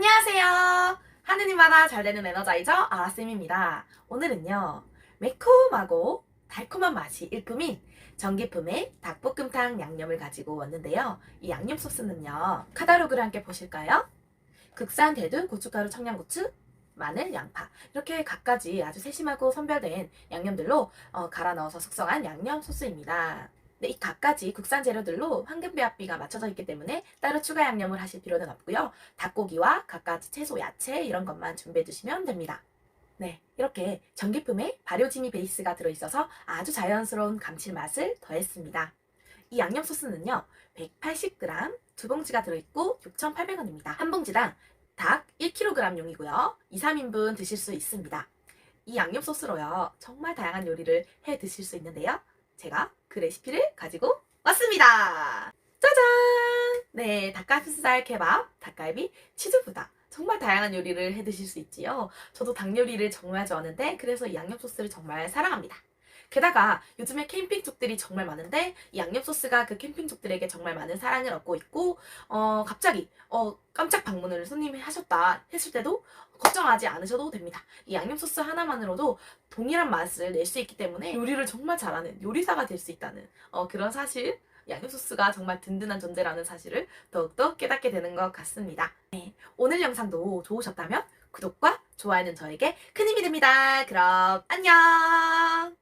안녕하세요. 하느님마다 잘 되는 에너자이저 아라쌤입니다. 오늘은요, 매콤하고 달콤한 맛이 일품인 전기품의 닭볶음탕 양념을 가지고 왔는데요. 이 양념 소스는요, 카다로그를 함께 보실까요? 국산 대둔 고춧가루, 청양고추, 마늘, 양파 이렇게 각가지 아주 세심하고 선별된 양념들로 어, 갈아 넣어서 숙성한 양념 소스입니다. 네, 이 각가지 국산 재료들로 황금 배합비가 맞춰져 있기 때문에 따로 추가 양념을 하실 필요는 없고요. 닭고기와 각가지 채소, 야채 이런 것만 준비해 주시면 됩니다. 네, 이렇게 전기품에 발효짐이 베이스가 들어있어서 아주 자연스러운 감칠맛을 더했습니다. 이 양념 소스는요, 180g 두 봉지가 들어있고 6,800원입니다. 한 봉지당 닭 1kg용이고요. 2, 3인분 드실 수 있습니다. 이 양념 소스로요, 정말 다양한 요리를 해 드실 수 있는데요. 제가 그 레시피를 가지고 왔습니다. 짜잔! 네, 닭가슴살 케밥, 닭갈비, 치즈부다. 정말 다양한 요리를 해 드실 수 있지요. 저도 닭 요리를 정말 좋아하는데 그래서 이 양념 소스를 정말 사랑합니다. 게다가 요즘에 캠핑족들이 정말 많은데 이 양념 소스가 그 캠핑족들에게 정말 많은 사랑을 얻고 있고 어 갑자기 어 깜짝 방문을 손님이 하셨다 했을 때도 걱정하지 않으셔도 됩니다. 이 양념 소스 하나만으로도 동일한 맛을 낼 수 있기 때문에 요리를 정말 잘하는 요리사가 될 수 있다는 어, 그런 사실 양념 소스가 정말 든든한 존재라는 사실을 더욱더 깨닫게 되는 것 같습니다. 네, 오늘 영상도 좋으셨다면 구독과 좋아요는 저에게 큰 힘이 됩니다. 그럼 안녕!